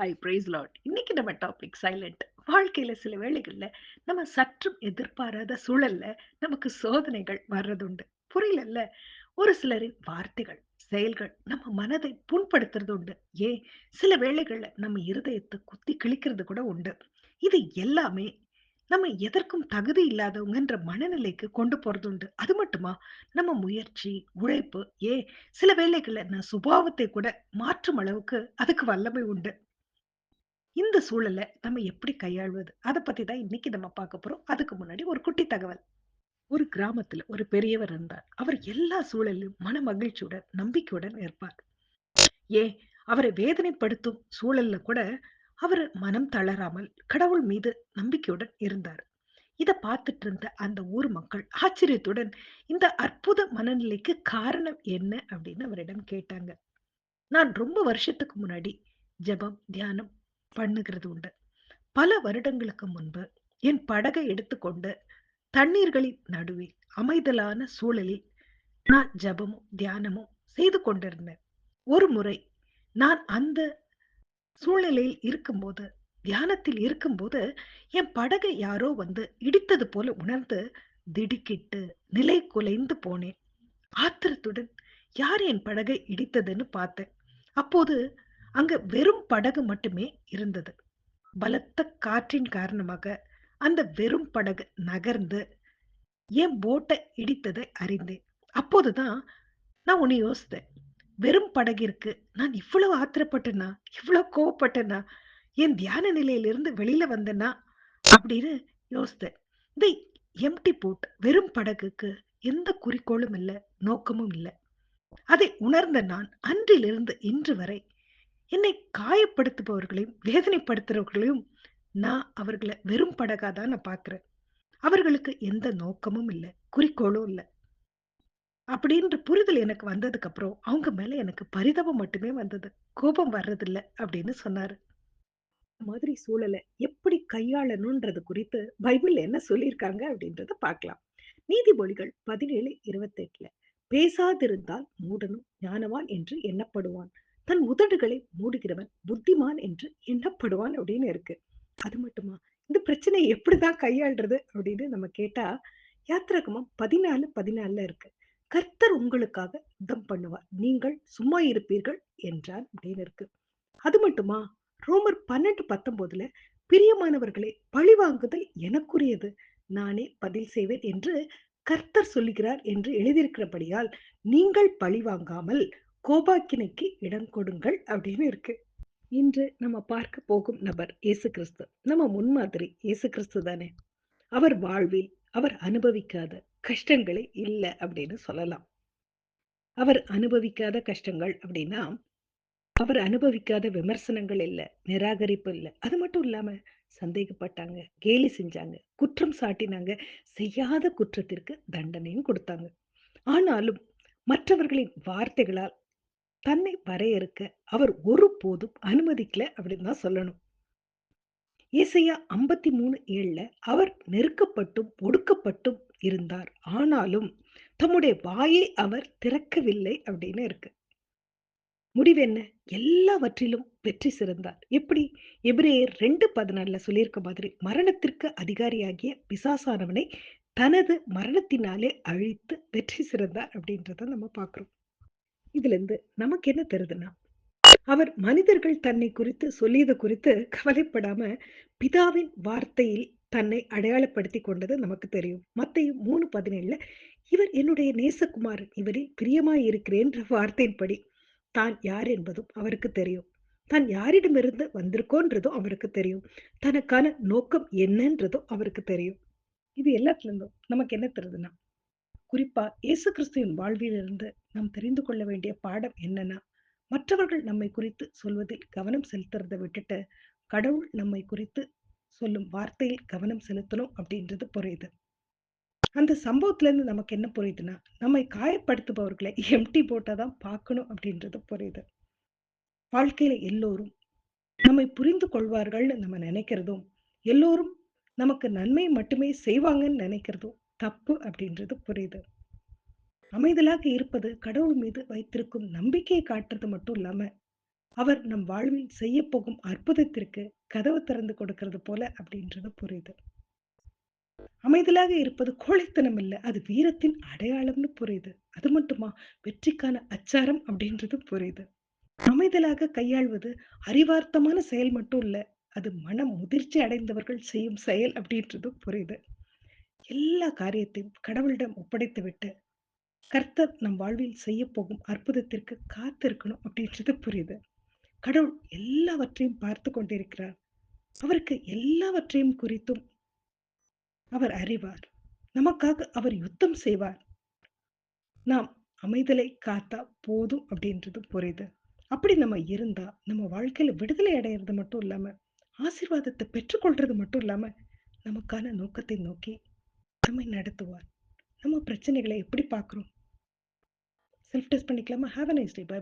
Hi price lot இன்னைக்கு நம்ம topic silent வாழ்க்கையில சில வேளைகள்ல நம்ம சற்றும் எதிர்பாராத சூழல்ல நமக்கு சோதனைகள் வர்றதுண்டு. புரியலல்ல? ஒரு சிலரின் வார்த்தைகள் செயல்கள் நம்ம மனதை புண்படுத்துறது உண்டு ஏன்? சில வேளைகள்ல நம்ம இருதயத்தை குத்தி கிழிக்கிறது கூட உண்டு. இது எல்லாமே நம்ம எதற்கும் தகுதி இல்லாதவங்கன்ற மனநிலைக்கு கொண்டு போறது உண்டு அது மட்டுமா? நம்ம முயற்சி உழைப்பு ஏ சில வேலைகளில் நான் சுபாவத்தை கூட மாற்றும் அளவுக்கு அதுக்கு வல்லமை உண்டு. இந்த சூழலை நம்ம எப்படி கையாள்வது? அதை பத்தி தான் இன்னைக்கு நம்ம பார்க்க போறோம். அதுக்கு முன்னாடி ஒரு குட்டி தகவல். ஒரு கிராமத்துல ஒரு பெரியவர் இருந்தார். அவர் எல்லா சூழலிலும் மன மகிழ்ச்சியுடன் நம்பிக்கையுடன் இருப்பார் ஏன்? அவரை வேதனைப்படுத்தும் சூழல்ல கூட அவர் மனம் தளராமல் கடவுள் மீது நம்பிக்கையுடன் இருந்தார். இதை பார்த்துட்டு இருந்த அந்த ஊர் மக்கள் ஆச்சரியத்துடன் இந்த அற்புத மனநிலைக்கு காரணம் என்ன? அப்படின்னு அவரிடம் கேட்டாங்க. நான் ரொம்ப வருஷத்துக்கு முன்னாடி ஜெபம் தியானம் பண்ணுகிறது உண்டு. பல வருடங்களுக்கு முன்பு என் படகை எடுத்துக்கொண்டு தண்ணீர்களின் நடுவே அமைதலான சூழலில் நான் ஜபமும் தியானமும் செய்து கொண்டிருந்தேன். ஒரு முறை நான் அந்த சூழ்நிலையில் இருக்கும்போது தியானத்தில் இருக்கும்போது என் படகை யாரோ வந்து இடித்தது போல உணர்ந்து திடுக்கிட்டு நிலை குலைந்து போனேன். ஆத்திரத்துடன் யார் என் படகை இடித்ததுன்னு பார்த்தேன். அப்போது அங்க வெறும் படகு மட்டுமே இருந்தது. பலத்த காற்றின் காரணமாக அந்த வெறும் படகு நகர்ந்து என் போட்டை இடித்ததை அறிந்தேன். அப்போதுதான் நான் உன்னை யோசித்தேன். வெறும் படகிற்கு நான் இவ்வளவு ஆத்திரப்பட்டேனா? இவ்வளவு கோவப்பட்டேனா? என் தியான நிலையிலிருந்து வெளியில வந்தேனா? அப்படின்னு யோசித்தேன். இந்த எம்டி போட் வெறும் படகுக்கு எந்த குறிக்கோளும் இல்லை நோக்கமும் இல்லை. அதை உணர்ந்த நான் அன்றிலிருந்து இன்று வரை என்னை காயப்படுத்துபவர்களையும் வேதனைப்படுத்துறவர்களையும் நான் அவர்களை வெறும் படகா தான் நான் பார்க்குறேன். அவர்களுக்கு எந்த நோக்கமும் இல்லை குறிக்கோளும் இல்லை. அப்படின்ற புரிதல் எனக்கு வந்ததுக்கு அப்புறம் அவங்க மேல எனக்கு பரிதாபம் மட்டுமே வந்தது. கோபம் வர்றதில்ல அப்படின்னு சொன்னாரு. மாதிரி சூழலை எப்படி கையாளணும்ன்றது குறித்து பைபிள் என்ன சொல்லியிருக்காங்க அப்படின்றத பார்க்கலாம். நீதிமொழிகள் பதினேழு இருபத்தி எட்டுல பேசாதிருந்தால் மூடனும் ஞானவான் என்று எண்ணப்படுவான். தன் உதடுகளை மூடுகிறவன் புத்திமான் என்று எண்ணப்படுவான் அப்படின்னு இருக்கு. அது மட்டுமா? இந்த பிரச்சனையை எப்படிதான் கையாள்றது அப்படின்னு நம்ம கேட்டா யாத்திரகமம் பதினாலு பதினாலுல இருக்கு. கர்த்தர் உங்களுக்காக யுத்தம் பண்ணுவார். நீங்கள் சும்மா இருப்பீர்கள் என்றார் அப்படின்னு இருக்கு. அது மட்டுமா? ரோமர் பன்னெண்டு பத்தொன்பதுல பிரியமானவர்களை பழிவாங்குதல் எனக்குரியது. நானே பதில் செய்வேன் என்று கர்த்தர் சொல்லுகிறார் என்று எழுதியிருக்கிறபடியால் நீங்கள் பழிவாங்காமல் கோபாக்கினைக்கு இடம் கொடுங்கள் அப்படின்னு இருக்கு. இன்று நம்ம பார்க்க போகும் நபர் இயேசு கிறிஸ்து. நம்ம முன்மாதிரி இயேசு கிறிஸ்து தானே. அவர் வாழ்வில் அவர் அனுபவிக்காத கஷ்டங்களே இல்லை அப்படின்னு சொல்லலாம். அவர் அனுபவிக்காத கஷ்டங்கள் அப்படின்னா அவர் அனுபவிக்காத விமர்சனங்கள் இல்லை நிராகரிப்பு இல்லை. அது மட்டும் இல்லாம சந்தேகப்பட்டாங்க கேலி செஞ்சாங்க குற்றம் சாட்டினாங்க செய்யாத குற்றத்திற்கு தண்டனையும் கொடுத்தாங்க. ஆனாலும் மற்றவர்களின் வார்த்தைகளால் தன்னை வரையறுக்க அவர் ஒருபோதும் அனுமதிக்கல அப்படின்னு தான் சொல்லணும். இசையா ஐம்பத்தி மூணு ஏழுல அவர் நெருக்கப்பட்டும் ஒடுக்கப்பட்டும் இருந்தார். ஆனாலும் தம்முடைய வாயை அவர் திறக்கவில்லை அப்படின்னு இருக்கு. முடிவென்ன எல்லாவற்றிலும் வெற்றி சிறந்தார். எப்படி? எபிரேயர் ரெண்டு பதினாலுல சொல்லியிருக்க மாதிரி மரணத்திற்கு அதிகாரியாகிய பிசாசானவனை தனது மரணத்தினாலே அழித்து வெற்றி சிறந்தார் அப்படின்றத நம்ம பார்க்குறோம். இதுல இருந்து நமக்கு என்ன தெரியுதுன்னா அவர் மனிதர்கள் தன்னை குறித்து சொல்லியது குறித்து கவலைப்படாம பிதாவின் வார்த்தையில் தன்னை அடையாளப்படுத்தி கொண்டது நமக்கு தெரியும். மத்தையும் மூணு பதினேழுல இவர் என்னுடைய நேசகுமாரன் இவரில் பிரியமாய் இருக்கிறேன்ற வார்த்தையின்படி தான் யார் என்பதும் அவருக்கு தெரியும். தான் யாரிடமிருந்து வந்திருக்கோன்றதும் அவருக்கு தெரியும். தனக்கான நோக்கம் என்னன்றதும் அவருக்கு தெரியும். இது எல்லாத்துல இருந்தும் நமக்கு என்ன தெரியுதுன்னா குறிப்பா இயேசு கிறிஸ்துவின் வாழ்விலிருந்து நாம் தெரிந்து கொள்ள வேண்டிய பாடம் என்னன்னா மற்றவர்கள் நம்மை குறித்து சொல்வதில் கவனம் செலுத்துறதை விட்டுட்டு கடவுள் நம்மை குறித்து சொல்லும் வார்த்தையில் கவனம் செலுத்தணும் அப்படின்றது புரியுது. அந்த சம்பவத்துல இருந்து நமக்கு என்ன புரியுதுன்னா நம்மை காயப்படுத்துபவர்களை எம்டி போட்டாதான் பார்க்கணும் அப்படின்றது புரியுது. வாழ்க்கையில எல்லோரும் நம்மை புரிந்து கொள்வார்கள்னு நம்ம நினைக்கிறதும் எல்லோரும் நமக்கு நன்மை மட்டுமே செய்வாங்கன்னு நினைக்கிறதும் தப்பு அப்படின்றது புரியுது அமைதலாக இருப்பது கடவுள் மீது வைத்திருக்கும் நம்பிக்கையை காட்டுறது மட்டும் இல்லாம அவர் நம் வாழ்வில் செய்ய போகும் அற்புதத்திற்கு கதவு திறந்து கொடுக்கிறது போல அப்படின்றது புரியுது. அமைதலாக இருப்பது கோழைத்தனம் இல்ல. அது வீரத்தின் அடையாளம்னு புரியுது. அது மட்டுமா, வெற்றிக்கான அச்சாரம் அப்படின்றது புரியுது. அமைதலாக கையாள்வது அறிவார்த்தமான செயல் மட்டும் இல்ல. அது மனம் முதிர்ச்சி அடைந்தவர்கள் செய்யும் செயல் அப்படின்றது புரியுது. எல்லா காரியத்தையும் கடவுளிடம் ஒப்படைத்துவிட்டு, கர்த்தர் நம் வாழ்வில் செய்யப்போகும் அற்புதத்திற்கு காத்திருக்கணும் அப்படின்றது புரியுது. கடவுள் எல்லாவற்றையும் பார்த்து கொண்டிருக்கிறார். அவருக்கு எல்லாவற்றையும் குறித்தும் அவர் அறிவார். நமக்காக அவர் யுத்தம் செய்வார். நாம் அமைதலை காத்தா போதும் அப்படின்றது புரியுது. அப்படி நம்ம இருந்தா, நம்ம வாழ்க்கையில விடுதலை அடையறது மட்டும் இல்லாம, ஆசீர்வாதத்தை பெற்றுக்கொள்றது மட்டும் இல்லாம, நமக்கான நோக்கத்தை நோக்கி நம்மை நடத்துவார். நம்ம பிரச்சனைகளை எப்படி பார்க்கிறோம்? செல்ஃப் டெஸ்ட் பண்ணிக்கலாமா? Have a nice day. Bye.